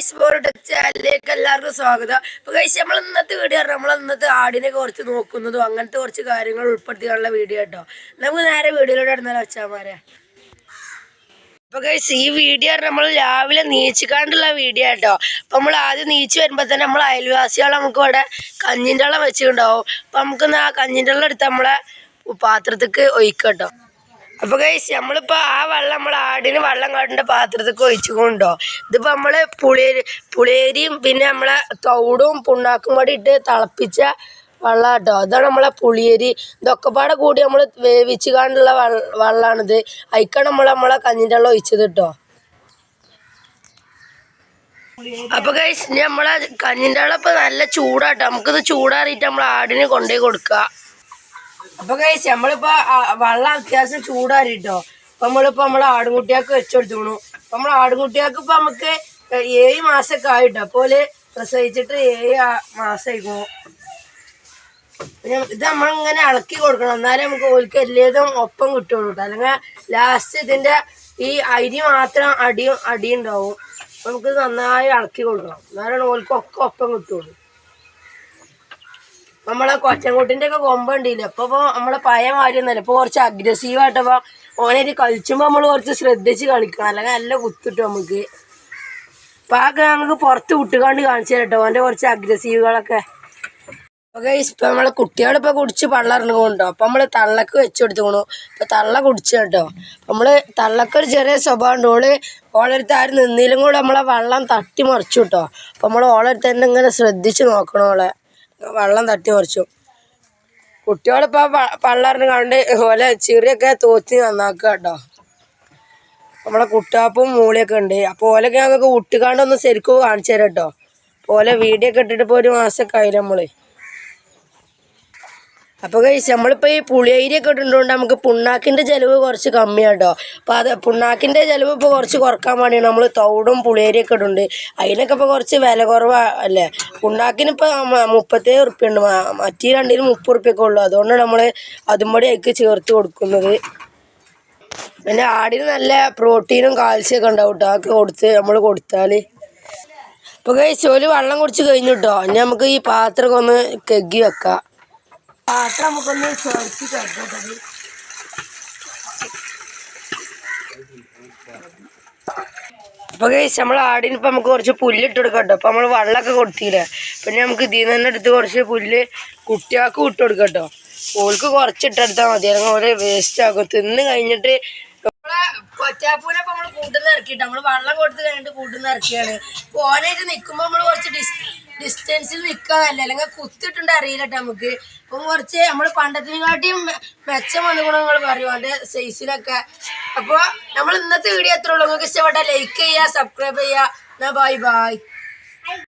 Guys board ചാനലിലേക്ക് എല്ലാവർക്കും സ്വാഗതം. അപ്പൊ ഗൈസ് നമ്മൾ ഇന്നത്തെ വീഡിയോ നമ്മൾ ഇന്നത്തെ ആടിനെ കുറച്ച് നോക്കുന്നതും അങ്ങനത്തെ കുറച്ച് കാര്യങ്ങൾ ഉൾപ്പെടുത്തിയുള്ള വീഡിയോ കേട്ടോ നമുക്ക് നേരെ വീഡിയോയിലൂടെ ഇടുന്നാലോ വെച്ചാമാരെ അപ്പൊ ഗൈസ് ഈ വീഡിയോ നമ്മൾ രാവിലെ നീച്ചിക്കാണ്ടുള്ള വീഡിയോ കേട്ടോ അപ്പൊ നമ്മൾ ആദ്യം നീച്ച് വരുമ്പോ തന്നെ നമ്മൾ അയൽവാസികളെ നമുക്ക് ഇവിടെ കഞ്ഞിന്റെ വെച്ചിട്ടുണ്ടാവും. അപ്പൊ നമുക്ക് ആ കഞ്ഞിന്റെ എടുത്ത് നമ്മളെ പാത്രത്തേക്ക് ഒഴിക്കട്ടോ. അപ്പൊ ഗൈസ് നമ്മളിപ്പോ ആ വെള്ളം നമ്മൾ ആടിന് വെള്ളം കാട്ടിന്റെ പാത്രത്തേക്ക് ഒഴിച്ചുകൊണ്ടോ ഇതിപ്പോ നമ്മൾ പുളിയേരി പുളിയരിയും പിന്നെ നമ്മളെ തൗടും പുണ്ണാക്കും കൂടി ഇട്ട് തിളപ്പിച്ച വെള്ളം കേട്ടോ അതാണ് നമ്മളെ പുളിയേരി. ഇതൊക്കെ പാടെ കൂടി നമ്മൾ വേവിച്ച് കാണ്ടുള്ള വെള്ളമാണിത് അതിക്കാണ് നമ്മൾ നമ്മളെ കഞ്ഞിന്റെ വെള്ളം ഒഴിച്ചത് കേട്ടോ അപ്പൊ കഴിച്ച് നമ്മളെ കഞ്ഞിന്റെ വെള്ളം ഇപ്പൊ നല്ല ചൂടാട്ടോ. നമുക്കിത് ചൂടാറിയിട്ട് നമ്മൾ ആടിന് കൊണ്ടുപോയി കൊടുക്കുക. അപ്പൊ കഴിച്ച് നമ്മളിപ്പോ വെള്ളം അത്യാവശ്യം ചൂടാറിട്ടോ. അപ്പൊ നമ്മളിപ്പോ നമ്മളെ ആടുകുട്ടിയാക്ക് വെച്ചെടുത്തുണു അപ്പൊ നമ്മളെ ആടുകുട്ടിയാക്ക് ഇപ്പൊ നമുക്ക് ഏഴ് മാസമൊക്കെ ആയിട്ടോ. അപ്പോൾ പ്രസവിച്ചിട്ട് ഏഴ് മാസമായിക്കോ ഇത് നമ്മളിങ്ങനെ ഇളക്കി കൊടുക്കണം. എന്നാലേ നമുക്ക് ഓൽക്ക് എല്ലാതും ഒപ്പം കിട്ടുള്ളൂ കേട്ടോ അല്ലെങ്കിൽ ലാസ്റ്റ് ഇതിന്റെ ഈ അരി മാത്രം അടിയും അടിയുണ്ടാവും. നമുക്ക് നന്നായി ഇളക്കി കൊടുക്കണം. എന്നാലാണ് ഓൽക്ക് ഒക്കെ ഒപ്പം കിട്ടുള്ളൂ. നമ്മളെ കൊച്ചൻകുട്ടിന്റെ ഒക്കെ കൊമ്പ് ഉണ്ടല്ലോ ഇപ്പൊ ഇപ്പൊ നമ്മളെ പഴയ മാതിരിയൊന്നുമല്ല ഇപ്പൊ കുറച്ച് അഗ്രസീവ് ആയിട്ടപ്പോ ഓനായിട്ട് കളിച്ചുമ്പോ നമ്മൾ കുറച്ച് ശ്രദ്ധിച്ച് കളിക്കണം. അല്ലെങ്കിൽ നല്ല കുത്തിട്ടു നമുക്ക്. അപ്പൊ ആ നമുക്ക് പുറത്ത് വിട്ടുകൊണ്ട് കാണിച്ചു തരട്ടോ ഓന്റെ കുറച്ച് അഗ്രസീവുകളൊക്കെ ഓക്കെ ഇപ്പൊ നമ്മളെ കുട്ടികളിപ്പോ കുടിച്ച് പള്ളറിഞ്ഞുകൊണ്ടോ അപ്പൊ നമ്മൾ തള്ളക്ക് വെച്ചു കൊടുത്തുകൊണ്ടു ഇപ്പൊ തള്ള കുടിച്ചു കേട്ടോ. നമ്മൾ തള്ളക്കൊരു ചെറിയ സ്വഭാവം ഉണ്ട് ഓൾ ഓളടുത്ത് ആരും നിന്നിലും കൂടെ നമ്മളെ വെള്ളം തട്ടി മറിച്ചു കേട്ടോ. അപ്പൊ നമ്മൾ ഓളടുത്ത് തന്നെ ഇങ്ങനെ ശ്രദ്ധിച്ച് നോക്കണം ഓളെ. വെള്ളം തട്ടി മറിച്ചു. കുട്ടികളിപ്പോ പള്ളറിന് കണ്ട് ഓലെ ചെറിയൊക്കെ തോത്തി നന്നാക്കുക കേട്ടോ. നമ്മളെ കുട്ടാപ്പും മൂളിയൊക്കെ ഉണ്ട്. അപ്പോൾ ഓലൊക്കെ ഞങ്ങൾക്ക് വിട്ടുകാണ്ടൊന്ന് ശരിക്കും കാണിച്ചു തരാം കേട്ടോ. ഓലെ വീഡിയോ ഒക്കെ ഇട്ടിട്ട് ഇപ്പൊ ഒരു മാസമൊക്കെ ആയില്ല നമ്മൾ. അപ്പൊ കഴിച്ച് നമ്മളിപ്പോ ഈ പുളിയരി ഒക്കെ ഇട്ടുകൊണ്ട് നമുക്ക് പുണ്ണാക്കിന്റെ ചെലവ് കുറച്ച് കമ്മിയാട്ടോ അപ്പോൾ അത് പുണ്ണാക്കിന്റെ ചെലവ് ഇപ്പൊ കുറച്ച് കുറയ്ക്കാൻ വേണ്ടിയാണ് നമ്മൾ തൗടും പുളിയരി ഒക്കെ ഇടുന്നുണ്ട്. അതിനൊക്കെ ഇപ്പൊ കുറച്ച് വില കുറവാ അല്ലേ? പുണ്ണാക്കിന് ഇപ്പൊ മുപ്പത്തേഴ് ഉറുപ്പ്യ ഉണ്ട് മറ്റേ രണ്ടിന് മുപ്പത് ഉറുപ്പ്യൊക്കെ ഉള്ളു. അതുകൊണ്ടാണ് നമ്മൾ അതും കൂടി അതിക്ക് ചേർത്ത് കൊടുക്കുന്നത്. പിന്നെ ആടിന് നല്ല പ്രോട്ടീനും കാൽസ്യം ഒക്കെ ഉണ്ടാവും കേട്ടോ അതൊക്കെ കൊടുത്ത് നമ്മൾ കൊടുത്താൽ ഇപ്പോൾ കഴിച്ച് ഒരു വെള്ളം കുടിച്ച് കഴിഞ്ഞു കേട്ടോ ഇനി നമുക്ക് ഈ പാത്രമൊക്കെ ഒന്ന് കെഗി വെക്കാം. പാത്രം നമുക്കൊന്ന് ചേർത്ത് കേട്ടത് അപ്പൊ നമ്മൾ ആടിന് ഇപ്പൊ നമുക്ക് കുറച്ച് പുല്ലിട്ട് കൊടുക്കാം കേട്ടോ. അപ്പൊ നമ്മൾ വെള്ളമൊക്കെ കൊടുത്തില്ലേ. പിന്നെ നമുക്ക് ഇതിൽ നിന്ന് എടുത്ത് കുറച്ച് പുല്ല് കുട്ടികൾക്ക് ഇട്ട് കൊടുക്കട്ടോ കേട്ടോ. ഓൾക്ക് കുറച്ച് ഇട്ടെടുത്താൽ മതി. അല്ലെങ്കിൽ ഓരോ വേസ്റ്റ് ആക്കും. തിന്ന് കഴിഞ്ഞിട്ട് കൊച്ചാപ്പൂനെ ഇപ്പൊ നമ്മൾ കൂട്ടുന്ന ഇറക്കിട്ട് നമ്മൾ വെള്ളം കൊടുത്ത് കഴിഞ്ഞിട്ട് കൂട്ടുന്ന ഇറക്കിയാണ്. ഓനായിട്ട് നിക്കുമ്പോ നമ്മൾ കുറച്ച് ഡിസ് ഡിസ്റ്റൻസിൽ നിൽക്കാന്നല്ല അല്ലെങ്കിൽ കുത്തിട്ടുണ്ട് അറിയില്ലട്ടോ നമുക്ക്. ഇപ്പൊ കുറച്ച് നമ്മൾ പണ്ടത്തിനെക്കാട്ടിയും മെച്ചം വന്നു ഗുണങ്ങൾ പറയും. അതിന്റെ സൈസിലൊക്കെ അപ്പൊ നമ്മൾ ഇന്നത്തെ വീഡിയോ എത്ര ഉള്ളൂ. നിങ്ങൾക്ക് ഇഷ്ടപ്പെട്ട ലൈക്ക് ചെയ്യുക സബ്സ്ക്രൈബ് ചെയ്യുക എന്നാ ബൈ ബൈ